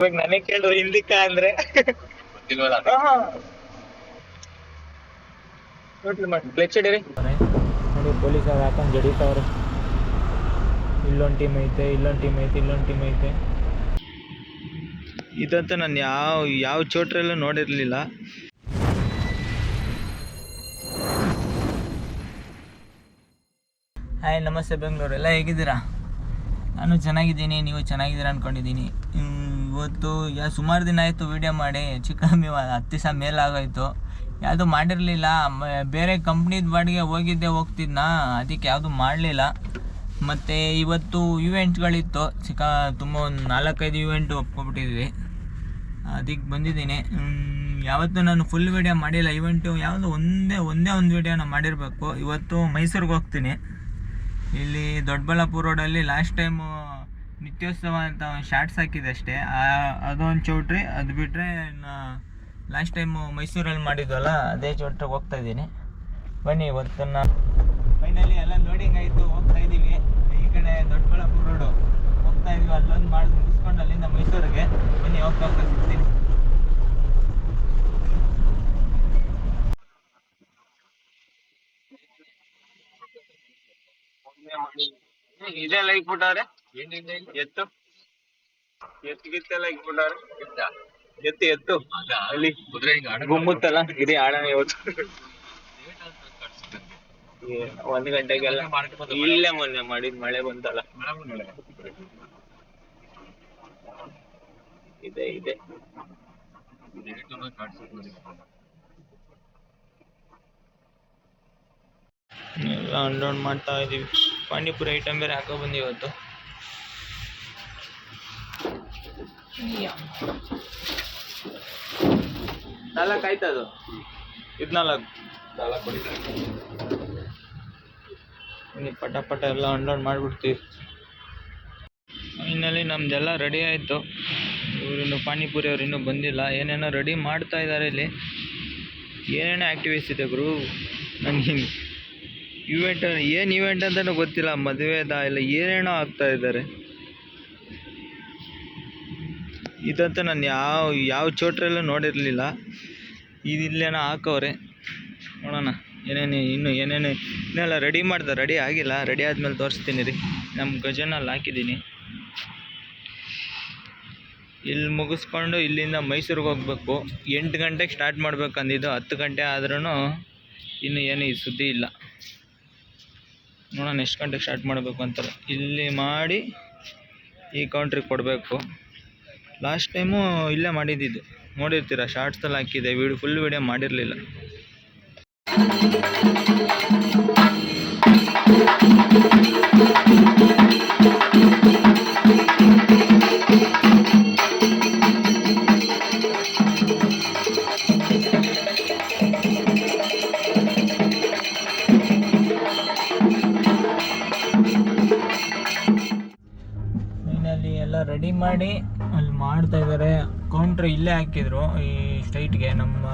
ಇವಾಗ ನನಗೆ ಕೇಳಿದ್ರು ಹಿಂದಿಕ್ಕ ಅಂದ್ರೆ. ಕ್ಲಚ್ ಹಿಡೀರಿ ನೋಡಿ ಪೊಲೀಸ್ ಅವ್ರು ಹಾಕೊಂಡು ಜಡಿತಾವ್ರೆ. ಇಲ್ಲೊಂದು ಟೀಮ್ ಐತೆ ಇಲ್ಲೊಂದು ಟೀಮ್ ಐತೆ ಇಲ್ಲೊಂದು ಟೀಮ್ ಐತೆ. ಇದಂತ ನಾನು ಯಾವ ಯಾವ ಚೋಟ್ರಲ್ಲೂ ನೋಡಿರಲಿಲ್ಲ. ಹಾಯ್ ನಮಸ್ತೆ ಬೆಂಗಳೂರು. ಎಲ್ಲ ಹೇಗಿದ್ದೀರಾ? ನಾನು ಚೆನ್ನಾಗಿದ್ದೀನಿ ನೀವು ಚೆನ್ನಾಗಿದ್ದೀರಾ ಅಂದ್ಕೊಂಡಿದ್ದೀನಿ ಇವತ್ತು ಯಾ, ಸುಮಾರು ದಿನ ಆಯಿತು ವೀಡಿಯೋ ಮಾಡಿ ಹೆಚ್ಚು ಕಮ್ಮಿ ಹತ್ತು ದಿವಸ ಮೇಲಾಗೋಯ್ತು. ಯಾವುದು ಮಾಡಿರಲಿಲ್ಲ ಬೇರೆ ಕಂಪ್ನಿದ ಬಾಡಿಗೆ ಹೋಗಿದ್ದೆ, ಹೋಗ್ತಿದ್ನಾ? ಅದಕ್ಕೆ ಯಾವುದು ಮಾಡಲಿಲ್ಲ. ಮತ್ತು ಇವತ್ತು ಇವೆಂಟ್ಗಳಿತ್ತು ಚಿಕ್ಕ, ತುಂಬ ಒಂದು ನಾಲ್ಕೈದು ಇವೆಂಟು ಒಪ್ಕೊಬಿಟ್ಟಿದ್ವಿ. ಅದಕ್ಕೆ ಬಂದಿದ್ದೀನಿ. ಯಾವತ್ತೂ ನಾನು ಫುಲ್ ವೀಡಿಯೋ ಮಾಡಿಲ್ಲ. ಇವೆಂಟು ಯಾವುದು ಒಂದೇ ಒಂದೇ ಒಂದು ವೀಡಿಯೋನ ಮಾಡಿರಬೇಕು. ಇವತ್ತು ಮೈಸೂರಿಗೆ ಹೋಗ್ತೀನಿ. ಇಲ್ಲಿ ದೊಡ್ಡಬಳ್ಳಾಪುರ ರೋಡಲ್ಲಿ ಲಾಸ್ಟ್ ಟೈಮು ನಿತ್ಯೋತ್ಸವ ಅಂತ ಒಂದು ಶಾರ್ಟ್ಸ್ ಹಾಕಿದೆ ಅಷ್ಟೇ ಅದೊಂದು ಚೌಟ್ರಿ, ಅದು ಬಿಟ್ಟರೆ ಲಾಸ್ಟ್ ಟೈಮು ಮೈಸೂರಲ್ಲಿ ಮಾಡಿದ್ವಲ್ಲ, ಅದೇ ಚೌಟ್ರಿಗೆ ಹೋಗ್ತಾ ಇದ್ದೀನಿ. ಬನ್ನಿ ಇವತ್ತನ್ನ ಫೈನಲಿ ಎಲ್ಲ ಲೋಡಿಂಗ್ ಆಯಿತು, ಹೋಗ್ತಾ ಇದ್ದೀವಿ. ಈ ಕಡೆ ದೊಡ್ಡಬಳ್ಳಾಪುರ ರೋಡು ಹೋಗ್ತಾ ಇದೀವಿ ಅಲ್ಲೊಂದು ಮಾಡಿ, ಮುಗಿಸ್ಕೊಂಡು ಅಲ್ಲಿಂದ ಮೈಸೂರಿಗೆ. ಬನ್ನಿ, ಹೋಗ್ತಾ ಹೋಗ್ತಾ ಸಿಗ್ತೀನಿ. ಲೈಕ್ ಇಕ್ಬಿಟ್ಟವ್ರೆ ಎತ್ತು? ಎತ್ತು ಗಿತ್ತೆಲ್ಲ ಇಕ್ಬಿಟ್ಟವ್ರೆ ಎತ್ತು ಎತ್ತು. ಅಲ್ಲಿ ಗುಮ್ಮುತ್ತಲ್ಲ? ಇದೇ ಆಡಣ ಇವತ್ತು. ಒಂದ್ ಗಂಟೆಗೆಲ್ಲ ಇಲ್ಲೇ ಮೊನ್ನೆ ಮಾಡಿದ್ ಮಳೆ ಬಂತಲ್ಲ. ಇದೆ ಇದೆ. ಅನ್ಲೋಡ್ ಮಾಡ್ತಾ ಇದೀವಿ. ಪಾನಿಪುರಿ ಐಟಮ್ ಬೇರೆ ಹಾಕೋ ಬಂದಿ ಇವತ್ತು ನಾಲ್ಕು ಆಯ್ತು ಅದು? ಇದು ನಾಲ್ಕು. ಪಟ ಪಟ ಎಲ್ಲ ಅನ್ಲೋಡ್ ಮಾಡಿಬಿಡ್ತೀವಿ ಫೈನಲಿ ನಮ್ದೆಲ್ಲ ರೆಡಿ ಆಯಿತು. ಇವ್ರಿನ್ನು ಪಾನಿಪುರಿ ಅವ್ರು ಇನ್ನೂ ಬಂದಿಲ್ಲ. ಏನೇನೋ ರೆಡಿ ಮಾಡ್ತಾ ಇದ್ದಾರೆ ಇಲ್ಲಿ. ಏನೇನೋ ಆ್ಯಕ್ಟಿವಿಟೀಸ್ ಇದೆ ಗುರು? ನನಗೆ ಇವೆಂಟ್ ಏನು ಇವೆಂಟ್ ಅಂತಲೂ ಗೊತ್ತಿಲ್ಲ. ಮದುವೆದ ಇಲ್ಲ ಏನೇನೋ ಆಗ್ತಾ ಇದ್ದಾರೆ. ಇದಂತೂ ನಾನು ಯಾವ ಯಾವ ಚೋಟ್ರಲ್ಲೂ ನೋಡಿರಲಿಲ್ಲ. ಇದು ಇಲ್ಲೇನೋ ಹಾಕವ್ರೆ. ನೋಡೋಣ, ಏನೇನು ಇನ್ನು ಏನೇನು ಇನ್ನೆಲ್ಲ ರೆಡಿ ಮಾಡ್ದೆ ರೆಡಿ ಆಗಿಲ್ಲ. ರೆಡಿ ಆದಮೇಲೆ ತೋರಿಸ್ತೀನಿ ರೀ. ನಮ್ಮ ಗಜನಲ್ಲಿ ಹಾಕಿದ್ದೀನಿ. ಇಲ್ಲಿ ಮುಗಿಸ್ಕೊಂಡು ಇಲ್ಲಿಂದ ಮೈಸೂರಿಗೆ ಹೋಗ್ಬೇಕು. ಎಂಟು ಗಂಟೆಗೆ ಸ್ಟಾರ್ಟ್ ಮಾಡ್ಬೇಕು ಅಂದಿದ್ದು ಹತ್ತು ಗಂಟೆ ಆದ್ರೂ ಇನ್ನು ಏನು ಈ ಸುದ್ದಿ ಇಲ್ಲ. ನೋಡೋಣ ಎಷ್ಟು ಗಂಟೆಗೆ ಸ್ಟಾರ್ಟ್ ಮಾಡಬೇಕು ಅಂತಾರೆ ಇಲ್ಲಿ ಮಾಡಿ ಈ ಕೌಂಟ್ರಿಗೆ ಕೊಡಬೇಕು. ಲಾಸ್ಟ್ ಟೈಮು ಇಲ್ಲೇ ಮಾಡಿದ್ದಿದ್ದು. ನೋಡಿರ್ತೀರ ಶಾರ್ಟ್ಸಲ್ಲಿ ಹಾಕಿದೆ ವೀಡಿಯೋ ಫುಲ್ ವೀಡಿಯೋ ಮಾಡಿರಲಿಲ್ಲ. ಎಲ್ಲ ರೆಡಿ ಮಾಡಿ ಮಾಡ್ತಾ ಇದ್ದಾರೆ ಕೌಂಟ್ರ್ ಇಲ್ಲೇ ಹಾಕಿದ್ರು, ಈ ಸ್ಟ್ರೈಟ್ಗೆ ನಮ್ಮ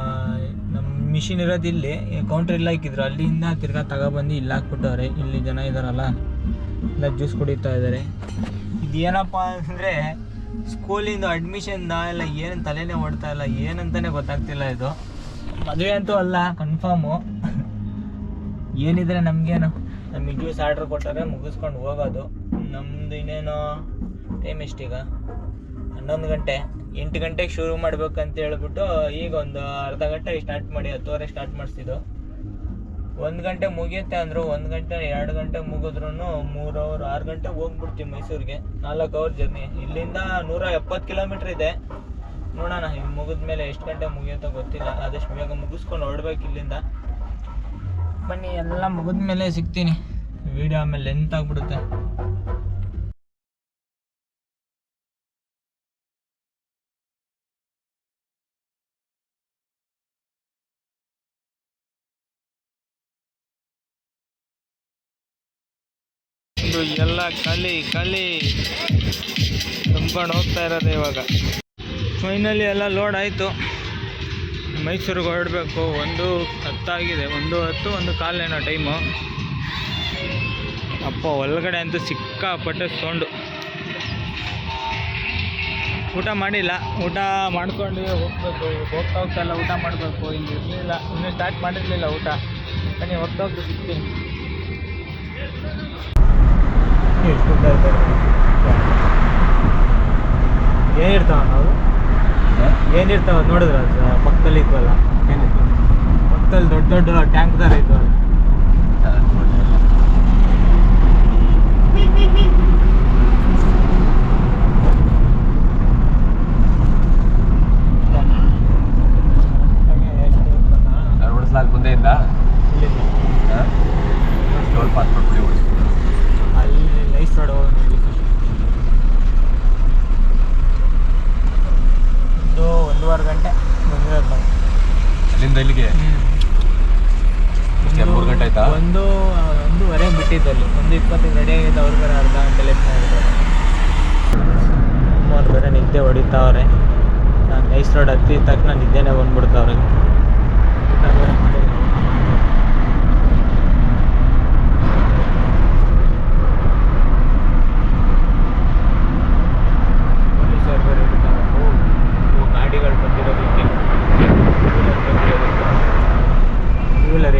ನಮ್ಮ ಮಿಷಿನ್ ಇರೋದು ಇಲ್ಲಿ ಕೌಂಟ್ರ್ ಇಲ್ಲೇ ಹಾಕಿದ್ರು. ಅಲ್ಲಿಂದ ತಿರ್ಗಾ ತಗೊಬಂದು ಇಲ್ಲಿ ಹಾಕ್ಬಿಟ್ಟವ್ರೆ. ಇಲ್ಲಿ ಜನ ಇದ್ದಾರಲ್ಲ ಎಲ್ಲ ಜ್ಯೂಸ್ ಕುಡಿತಾ ಇದ್ದಾರೆ ಇದೇನಪ್ಪ ಅಂದರೆ ಸ್ಕೂಲಿಂದ ಅಡ್ಮಿಷನ್ದ ಇಲ್ಲ ಏನು ತಲೆನೇ ಓಡ್ತಾ ಇಲ್ಲ ಏನಂತಲೇ ಗೊತ್ತಾಗ್ತಿಲ್ಲ ಇದು. ಮದುವೆ ಅಂತೂ ಅಲ್ಲ ಕನ್ಫರ್ಮು ಏನಿದ್ರೆ ನಮಗೇನು. ನಮಗೆ ಜ್ಯೂಸ್ ಆರ್ಡ್ರ್ ಕೊಟ್ಟರೆ ಮುಗಿಸ್ಕೊಂಡು ಹೋಗೋದು. ನಮ್ಮದು ಇನ್ನೇನು ಟೈಮ್ ಎಷ್ಟೀಗ ಹನ್ನೊಂದು ಗಂಟೆ, ಎಂಟು ಗಂಟೆಗೆ ಶುರು ಮಾಡ್ಬೇಕಂತ ಹೇಳ್ಬಿಟ್ಟು ಈಗ ಒಂದು ಅರ್ಧ ಗಂಟೆ ಸ್ಟಾರ್ಟ್ ಮಾಡಿ ಹತ್ತುವರೆ ಸ್ಟಾರ್ಟ್ ಮಾಡಿಸಿದ್ದು. ಒಂದು ಗಂಟೆ ಮುಗಿಯುತ್ತೆ ಅಂದರು ಒಂದು ಗಂಟೆ, ಎರಡು ಗಂಟೆ ಮುಗಿದ್ರೂ ಮೂರು ಅವರ್ ಆರು ಗಂಟೆಗೆ ಹೋಗ್ಬಿಡ್ತೀವಿ ಮೈಸೂರಿಗೆ. ನಾಲ್ಕು ಅವರ್ ಜರ್ನಿ ಇಲ್ಲಿಂದ ನೂರ ಎಪ್ಪತ್ತು ಕಿಲೋಮೀಟ್ರ್ ಇದೆ. ನೋಡೋಣ ಹಿಂಗೆ ಮುಗಿದ ಮೇಲೆ ಎಷ್ಟು ಗಂಟೆ ಮುಗಿಯುತ್ತೋ ಗೊತ್ತಿಲ್ಲ. ಆದಷ್ಟು ಬೇಗ ಮುಗಿಸ್ಕೊಂಡು ಹೊರಡ್ಬೇಕು ಇಲ್ಲಿಂದ. ಬನ್ನಿ, ಎಲ್ಲ ಮುಗಿದ ಮೇಲೆ ಸಿಗ್ತೀನಿ. ವಿಡಿಯೋ ಆಮೇಲೆ ಲೆಂತ್ ಆಗ್ಬಿಡುತ್ತೆ. ಇದು ಎಲ್ಲ ಕಲಿ ಖಾಲಿ ತುಂಬ್ಕೊಂಡು ಹೋಗ್ತಾ ಇರೋದು ಇವಾಗ. ಫೈನಲಿ ಎಲ್ಲ ಲೋಡ್ ಆಯಿತು. ಮೈಸೂರಿಗೆ ಹೊರಡಬೇಕು. ಒಂದು ಹತ್ತಾಗಿದೆ. ಒಂದು ಹತ್ತು, ಒಂದು ಕಾಲೇನೋ ಟೈಮು ಅಪ್ಪ, ಒಳಗಡೆ ಅಂತೂ ಸಿಕ್ಕಾಪಟ್ಟೆ ಸೌಂಡು ಊಟ ಮಾಡಿಲ್ಲ. ಊಟ ಮಾಡ್ಕೊಂಡು ಹೋಗ್ಬೇಕು. ಹೋಗ್ತಾ ಹೋಗ್ತಾ ಎಲ್ಲ ಊಟ ಮಾಡಬೇಕು. ಇಲ್ಲಿ ಇರಲಿಲ್ಲ. ಇನ್ನೂ ಸ್ಟಾರ್ಟ್ ಮಾಡಿರಲಿಲ್ಲ ಊಟ. ಬನ್ನಿ, ಹೋಗ್ತಾ ಹೋಗ್ತಾ ಸಿಗ್ತೀನಿ. ಎಷ್ಟು ಊಟ ಏನಿರ್ತಾವ ನಾವು ಏನಿರ್ತಾವ ನೋಡಿದ್ರ ಪಕ್ಕದಲ್ಲಿ ಇದ್ವಲ್ಲ? ಪಕ್ಕದಲ್ಲಿ ದೊಡ್ಡ ದೊಡ್ಡ ಟ್ಯಾಂಕ್ ಥರ ಇದ್ವಲ್ಲ ಓಡಿಸ್ಲಾಕ್ ಮುಂದೆ ಇಂದ ಟೋಲ್ ಪಾಸ್ಪೋರ್ಟ್ ಬಿಡಿ ಓಡಿಸ್ಬೋದು ಅಲ್ಲಿ ನೈಸ್ ರೋಡ್ ಹೋಗಿ ಒಂದು ಒಂದೂವರೆ ಗಂಟೆ ಬಂದಿರೋದು ನಾವು ಅಲ್ಲಿಂದ ಇಲ್ಲಿಗೆ ಎಷ್ಟು, ಮೂರು ಗಂಟೆ ಆಯ್ತಾ? ಒಂದು ಒಂದೂವರೆ ಬಿಟ್ಟಿದ್ದಲ್ಲಿ ಒಂದು ಇಪ್ಪತ್ತಿಗೆ ರೆಡಿ ಆಗಿದ್ದು ಅವ್ರು ಬೇರೆ ಅರ್ಧ ಗಂಟೆ ಲೇಟ್ ಮಾಡಿದ್ದಾರೆ ಅಮ್ಮವ್ರು ಬೇರೆ ನಿದ್ದೆ ಹೊಡಿತಾವ್ರೆ. ನಾನು ನೈಸ್ ರೋಡ್ ಹತ್ತಿದ ತಕ್ಷಣ ನಿದ್ದೆನೇ ಬಂದ್ಬಿಡ್ತಾವ್ರೆ. ಊಟ ಬೇರೆ ಮಾಡಿಲ್ಲ. ಪೊಲೀಸರು ಬೇರೆ ಹಿಡಿತಾರೆ ಓ ಓ, ಗಾಡಿಗಳು ಬಂದಿರೋದಕ್ಕೆ.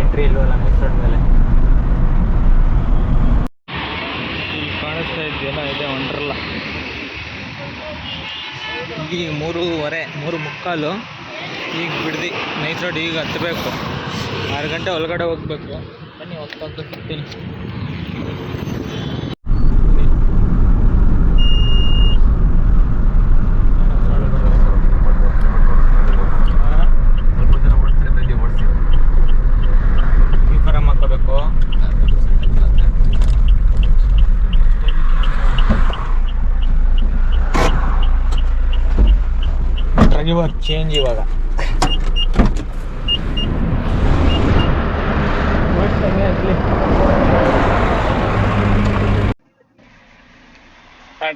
ಎಂಟ್ರಿ ಇಲ್ವಲ್ಲ ನೈಸ್ ರೋಡ್ ಮೇಲೆ ಇಲ್ಲಿ ಕಾಣಿಸ್ತಾ ಇದೆಯಲ್ಲ ಇದೆ ಒಂಡ್ರಲ್ಲ ಈಗ ಮೂರುವರೆ, ಮೂರು ಮುಕ್ಕಾಲು. ಈಗ ಬಿಡ್ದು ನೈಟ್ ರೋಡ್ ಈಗ ಹತ್ತಬೇಕು ಆರು ಗಂಟೆ ಒಳಗಡೆ ಹೋಗ್ಬೇಕು. ಬನ್ನಿ ಹೋಗ್ತಾ ಹೋಗ್ತಾ ಸಿಗ್ತೀನಿ ಸ್ವಲ್ಪ ಜನ ಓಡಿಸ್ತಾರೆ ಬೆಲ್ಲಿ ಓಡಿಸ್ತಾರೆ ಈ ಥರ ಮಾಡ್ಕೋಬೇಕು ಡ್ರೈವರ್ ಚೇಂಜ್ ಇವಾಗ.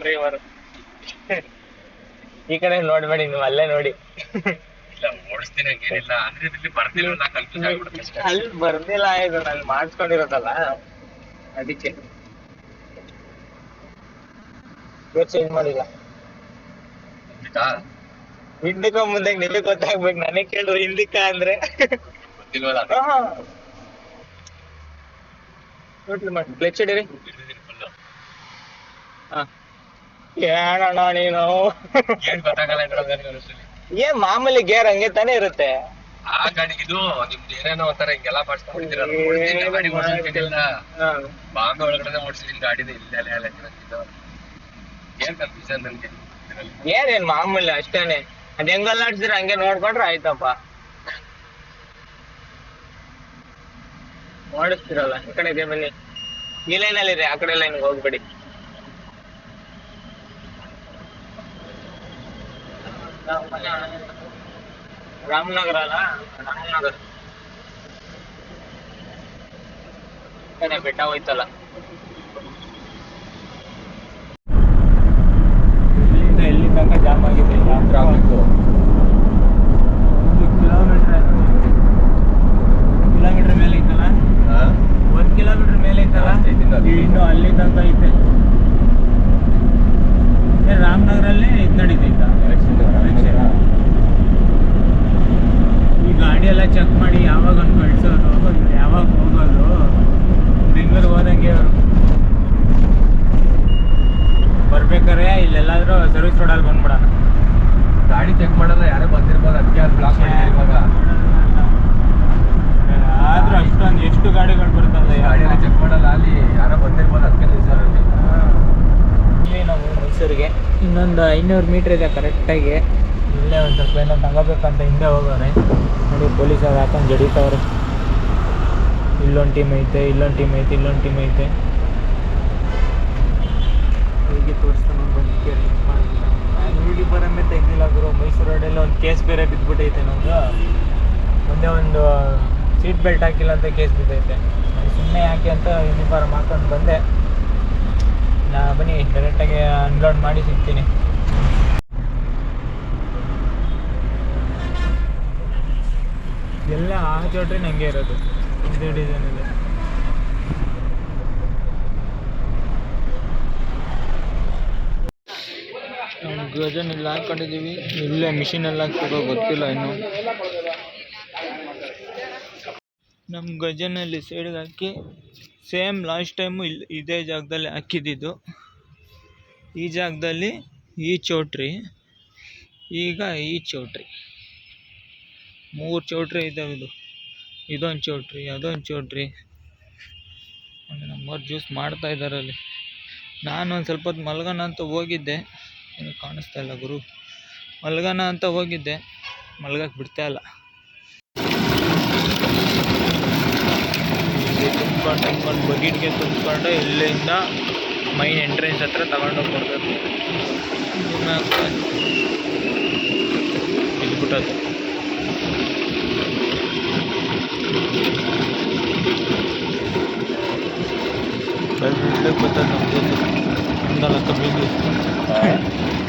ಡ್ರೈವರ್ ಈ ಕಡೆ ನೋಡ್ಬೇಡಿ ನೀವು ಅಲ್ಲೇ ನೋಡಿ. ಅಲ್ಲಿ ಬರ್ದಿಲ್ಲ ಇದು ನಾನು ಮಾಡಿಸ್ಕೊಂಡಿರೋದಲ್ಲ. ಅದಕ್ಕೆ. ಚೇಂಜ್ ಮಾಡಿಲ್ಲ? ಹಿಂದಕ್ಕ ಮುಂದೆ ನಿಮಗೆ ಗೊತ್ತಾಗ್ಬೇಕು. ನನಗೆ ಕೇಳ್ರು ಹಿಂದಕ್ಕ ಅಂದ್ರೆ. ಹಾ. ಏನಣ್ಣ ನೀನು? ಏನ್ ಮಾಮೂಲಿ ಗೇರ್ ಹಂಗೆ ತಾನೇ ಇರುತ್ತೆ? ಆ ಗಾಡಿಗೆ ಇದು ನಿಮ್ದು ಏನೇನೋ ಒಂಥರ ಹಿಂಗೆಲ್ಲ ಗಾಡಿ ಹಾ. ಬಾಂಬೆ ಒಳಗಡೆ ಓಡಿಸಿದೀನಿ ಗಾಡಿನ ಇಲ್ಲೇ. ಏನ್ ಕನ್ಫ್ಯೂಷನ್ ನನ್ಗೆ. ಏನೇನ್ ಮಾಮೂಲಿ ಅಷ್ಟೇನೆ. ಅದ್ ಹೆಂಗಲ್ಲ ಆಡ್ಸಿದ್ರೆ ಹಂಗೆ ನೋಡ್ಕೊಂಡ್ರೆ ಆಯ್ತಪ್ಪ. ಮಾಡಿಸ್ತಿರಲ್ಲ, ಈ ಕಡೆ ಇದೆ ಬನ್ನಿ. ಈ ಲೈನಲ್ಲಿ ಇದೆ ಆ ಕಡೆ ಲೈನ್ ಹೋಗ್ಬೇಡಿ. ರಾಮನಗರ ಅಲ್ಲ? ರಾಮನಗರ. ಬೆಟ್ಟ ಹೋಯ್ತಲ್ಲ ಇಲ್ಲಿಂದ ಎಲ್ಲಿ ತನಕ ಜಾಮ್ ಆಗಿದೆ ಟ್ರಾಫಿಕ್ಕು. ಒಂದು ಕಿಲೋಮೀಟರ್ ಕಿಲೋಮೀಟರ್ ಮೇಲೆ ಐತಲ್ಲ? ಒಂದ್ ಕಿಲೋಮೀಟರ್ ಮೇಲೆ ಐತಲ್ಲ. ಇನ್ನು ಅಲ್ಲಿ ತನಕ ಐತೆ ರಾಮನಗರಲ್ಲೇ ಇದು ನಡೀತೈತ Election. ಈ ಗಾಡಿ ಎಲ್ಲ ಚೆಕ್ ಮಾಡಿ ಯಾವಾಗ ಒಂದು ಕಳ್ಸೋದು ಯಾವಾಗ ಹೋಗೋದು ಬೆಂಗಳೂರಿಗೆ ಹೋದಂಗೆ ಬರ್ಬೇಕಾರೆ ಇಲ್ಲೆಲ್ಲಾದ್ರೂ ಸರ್ವಿಸ್ ರೋಡಲ್ಲಿ ಬಂದ್ಬಿಡೋಣ ಗಾಡಿ ಚೆಕ್ ಮಾಡಲ್ಲ ಯಾರೇ ಬಂದಿರ್ಬೋದು ಅದಕ್ಕೆ ಅದು ಬ್ಲಾಕ್ ಮಾಡಿದ್ರು ಇವಾಗ ಆದ್ರೂ ಅಷ್ಟೊಂದು ಎಷ್ಟು ಗಾಡಿಗಳು ಬರ್ತದೆ ಗಾಡಿ ಎಲ್ಲ ಚೆಕ್ ಮಾಡಲ್ಲ ಅಲ್ಲಿ ಯಾರೋ ಬಂದಿರ್ಬೋದು ಅದಕ್ಕೆ ನಿಲ್ಸೋರಲ್ಲಿ ಇಲ್ಲಿ ನಾವು ಮೈಸೂರಿಗೆ ಇನ್ನೊಂದು ಐನೂರು ಮೀಟ್ರ್ ಇದೆ ಕರೆಕ್ಟಾಗಿ ಇಲ್ಲೇ ಒಂದು ಸ್ವಲ್ಪ ಏನೋ ತಗೋಬೇಕಂತ ಹಿಂದೆ ಹೋಗೋರೆ. ನೋಡಿ ಪೊಲೀಸರು ಹಾಕೊಂಡು ಜಡಿತವ್ರೆ. ಇಲ್ಲೊಂದು ಟೀಮ್ ಐತೆ ಇಲ್ಲೊಂದು ಟೀಮ್ ಐತೆ ಇಲ್ಲೊಂದು ಟೀಮ್ ಐತೆ. ಹೇಗೆ ತೋರಿಸ್ತಾನೆ ಬಂದು ಕೇಳಿ. ಹುಡುಗಿ ಬರಮ್ಮೆ ತೆಗ್ದಿಲ್ಲ ಗುರು. ಮೈಸೂರು ರೋಡಲ್ಲಿ ಒಂದು ಕೇಸ್ ಬೇರೆ ಬಿದ್ದುಬಿಟ್ಟೈತೆ ನಮ್ಮದು ಮುಂದೆ ಒಂದು ಸೀಟ್ ಬೆಲ್ಟ್ ಹಾಕಿಲ್ಲ ಅಂತ ಕೇಸ್ ಬಿದ್ದೈತೆ. ಸುಮ್ಮನೆ ಯಾಕೆ ಅಂತ ಯೂನಿಫಾರ್ಮ್ ಹಾಕೊಂಡು ಬಂದೆ. ನಾ ಬನ್ನಿ ಡೈರೆಕ್ಟಾಗಿ ಅನ್ಲೋಡ್ ಮಾಡಿ ಸಿಗ್ತೀನಿ. ಎಲ್ಲ ಆ ಚೋಟ್ರಿ ಹಂಗೆ ಇರೋದು, ಇದೇ ಡಿಸೈನ್ ಇದೆ ನಮ್ಮ ಗಜನ್ ಇಲ್ಲಿ ಹಾಕೊಂಡಿದ್ದೀವಿ. ಇಲ್ಲೇ ಮಿಷಿನಲ್ಲಿ ಹಾಕ್ಬೇಕು ಗೊತ್ತಿಲ್ಲ ಇನ್ನು. ನಮ್ಮ ಗಜನಲ್ಲಿ ಸೈಡ್ಗೆ ಹಾಕಿ ಸೇಮ್ ಲಾಸ್ಟ್ ಟೈಮು ಇಲ್ಲಿ ಇದೇ ಜಾಗದಲ್ಲಿ ಹಾಕಿದ್ದಿದ್ದು. ಈ ಜಾಗದಲ್ಲಿ ಈ ಚೌಟ್ರಿ, ಈಗ ಈ ಚೌಟ್ರಿ. ಮೂರು ಚೌಟ್ರಿ ಇದ್ದಾವೆ ಇದು. ಇದೊಂದು ಚೌಟ್ರಿ, ಅದೊಂದು ಚೌಟ್ರಿ. ಒಂದು ನಮ್ಮವ್ರು ಜ್ಯೂಸ್ ಮಾಡ್ತಾ ಇದ್ದಾರೆ ಅಲ್ಲಿ. ನಾನು ಒಂದು ಸ್ವಲ್ಪ ಹೊತ್ತು ಮಲ್ಗೋಣ ಅಂತ ಹೋಗಿದ್ದೆ. ಏನು ಕಾಣಿಸ್ತಾ ಇಲ್ಲ ಗುರು. ಮಲ್ಗೋಣ ಅಂತ ಹೋಗಿದ್ದೆ. ಮಲ್ಗಕ್ಕೆ ಬಿಡ್ತಾ ಇಲ್ಲ. ತುಂಬ್ಕೊಂಡು ತುಂಬ್ಕೊಂಡು ಬಗೀಟ್ಗೆ ತುಂಬ್ಕೊಂಡು ಇಲ್ಲಿಂದ ಮೈನ್ ಎಂಟ್ರೆನ್ಸ್ ಹತ್ರ ತಗೊಂಡೋಗಿ ಕೊಡಬೇಕು ಇಲ್ಲಿ. ಬೆಳ್ಳಗೆ ಬರ್ತದೆ ನಮ್ಮ ಜ್ಯೂಸು ನಮ್ದೆಲ್ಲ ಕಬ್ಬಿನ ಜ್ಯೂಸ್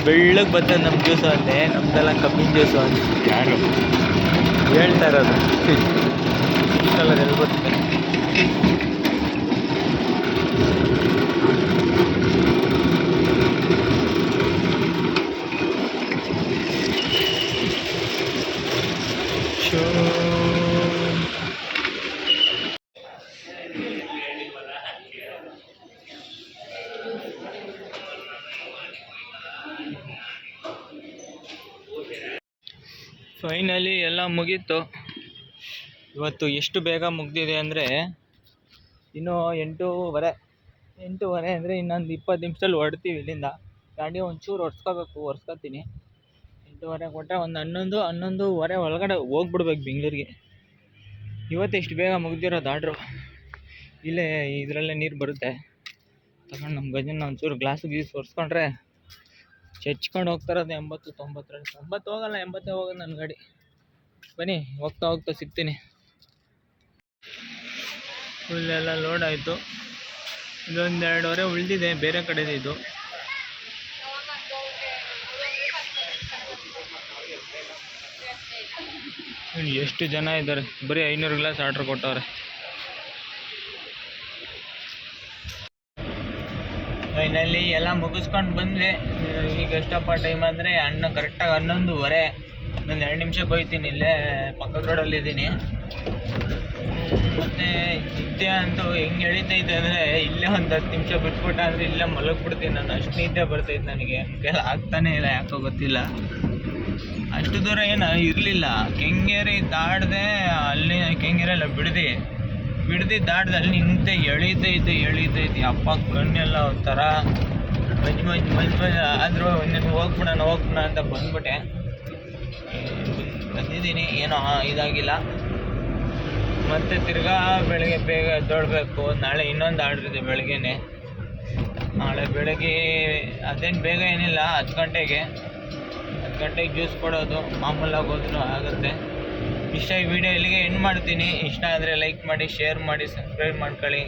ಬೆಳ್ಳಗೆ ಬರ್ತದೆ ನಮ್ಮ ಜ್ಯೂಸು ಅಲ್ಲೇ ನಮ್ದೆಲ್ಲ ಕಬ್ಬಿನ ಜ್ಯೂಸು ಅಂತ ಯಾರು? ಹೇಳ್ತಾ ಇರೋದು. ಕಲರ್ ಎಲ್ಲಿ ಬರ್ತದೆ ಫೈನಲಿ ಎಲ್ಲ ಮುಗೀತು. ಇವತ್ತು ಎಷ್ಟು ಬೇಗ ಮುಗ್ದಿದೆ ಅಂದರೆ ಇನ್ನೂ ಎಂಟೂವರೆ ಎಂಟೂವರೆ ಅಂದರೆ ಇನ್ನೊಂದು ಇಪ್ಪತ್ತು ನಿಮಿಷದಲ್ಲಿ ಹೊರಡ್ತೀವಿ ಇಲ್ಲಿಂದ. ಗಾಡಿ ಒಂಚೂರು ಒರೆಸ್ಕೋಬೇಕು, ಒರೆಸ್ಕೊತೀನಿ. ಎಂಟೂವರೆ ಕೊಟ್ಟರೆ ಒಂದು ಹನ್ನೊಂದು, ಹನ್ನೊಂದುವರೆ ಒಳಗಡೆ ಹೋಗ್ಬಿಡ್ಬೇಕು ಬೆಂಗಳೂರಿಗೆ. ಇವತ್ತು ಎಷ್ಟು ಬೇಗ ಮುಗ್ದಿರೋದು ಆರ್ಡ್ರು ಇಲ್ಲೇ ಇದರಲ್ಲೇ ನೀರು ಬರುತ್ತೆ. ತಗೊಂಡು ನಮ್ಮ ಗಜನ ಒಂಚೂರು ಗ್ಲಾಸ್ ಗೀಸ್ ಒರೆಸ್ಕೊಂಡ್ರೆ ಚಚ್ಕೊಂಡು ಹೋಗ್ತಾರದು ಎಂಬತ್ತು ತೊಂಬತ್ತರಲ್ಲಿ ತೊಂಬತ್ತು ಹೋಗಲ್ಲ, ಎಂಬತ್ತೇ ಹೋಗೋದು ನನ್ನ ಗಾಡಿ. ಬನ್ನಿ, ಹೋಗ್ತಾ ಹೋಗ್ತಾ ಸಿಗ್ತೀನಿ. ಫುಲ್ಲೆಲ್ಲ ಲೋಡ್ ಆಯಿತು. ಇದೊಂದು ಎರಡುವರೆ ಉಳಿದಿದೆ, ಬೇರೆ ಕಡೆದು ಇದು. ಎಷ್ಟು ಜನ ಇದ್ದಾರೆ? ಬರೀ ಐನೂರು ಗ್ಲಾಸ್ ಆರ್ಡ್ರ್ ಕೊಟ್ಟವ್ರೆ. ಫೈನಲಿ ಎಲ್ಲ ಮುಗಿಸ್ಕೊಂಡು ಬಂದ್ವಿ. ಈಗ ಎಷ್ಟಪ್ಪ ಟೈಮ್ ಅಂದರೆ ಅಣ್ಣ ಕರೆಕ್ಟಾಗಿ ಹನ್ನೊಂದುವರೆ. ಒಂದು ಎರಡು ನಿಮಿಷ ಹೋಯ್ತೀನಿ ಇಲ್ಲೇ ಪಕ್ಕದ ರೋಡಲ್ಲಿ ಇದ್ದೀನಿ. ಮತ್ತು ನಿದ್ದೆ ಅಂತೂ ಹೆಂಗೆ ಎಳಿತೈತೆ ಅಂದರೆ ಇಲ್ಲೇ ಒಂದು ಹತ್ತು ನಿಮಿಷ ಬಿಟ್ಬಿಟ್ಟ ಅಂದರೆ ಇಲ್ಲೇ ಮಲಗ್ಬಿಡ್ತೀನಿ ನಾನು. ಅಷ್ಟು ನಿದ್ದೆ ಬರ್ತೈತೆ ನನಗೆ. ಕೆಲ ಆಗ್ತಾನೇ ಇಲ್ಲ, ಯಾಕೋ ಗೊತ್ತಿಲ್ಲ. ಅಷ್ಟು ದೂರ ಏನು ಇರಲಿಲ್ಲ. ಕೆಂಗೇರಿ ದಾಡ್ದೆ ಅಲ್ಲಿ ಕೆಂಗೇರಿ ಬಿಡದಿ. ಬಿಡದಿ ದಾಟದಲ್ಲಿ ನಿಂತೆ ಎಳಿತೈತೆ ಎಳಿತೈತೆ. ಅಪ್ಪ ಕಣ್ಣೆಲ್ಲ ಒಂಥರ ಮಜ್ ಮಜ್ ಮಂಜು ಮಜ್. ಆದರೂ ಇನ್ನೇನು ಹೋಗ್ಬಿಡೋಣ ಹೋಗ್ಬಿಡೋಣ ಅಂತ ಬಂದ್ಬಿಟ್ಟೆ. ಬಂದಿದ್ದೀನಿ, ಏನೋ ಇದಾಗಿಲ್ಲ. ಮತ್ತೆ ತಿರ್ಗಾ ಬೆಳಗ್ಗೆ ಬೇಗ ಎದ್ದೊಳ್ಬೇಕು. ನಾಳೆ ಇನ್ನೊಂದು ಆರ್ಡ್ರ್ ಇದೆ ಬೆಳಗ್ಗೆನೆ. ನಾಳೆ ಬೆಳಗ್ಗೆ ಅದೇನು ಬೇಗ ಏನಿಲ್ಲ, ಹತ್ತು ಗಂಟೆಗೆ. ಹತ್ತು ಗಂಟೆಗೆ ಜ್ಯೂಸ್ ಕೊಡೋದು. ಮಾಮೂಲಾಗಿ ಹೋದ್ರೂ ಆಗುತ್ತೆ. ಇಷ್ಟ ಈ ವಿಡಿಯೋ ಇಲ್ಲಿಗೆ ಎಂಡ್ ಮಾಡ್ತೀನಿ. ಇಷ್ಟ ಆದರೆ ಲೈಕ್ ಮಾಡಿ ಶೇರ್ ಮಾಡಿ ಸಬ್ಸ್ಕ್ರೈಬ್ ಮಾಡ್ಕೊಳ್ಳಿ.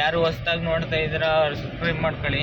ಯಾರು ಹೊಸ್ದಾಗಿ ನೋಡ್ತಾ ಇದ್ದೀರಾ, ಅವ್ರು ಸಬ್ಸ್ಕ್ರೈಬ್ ಮಾಡ್ಕೊಳ್ಳಿ.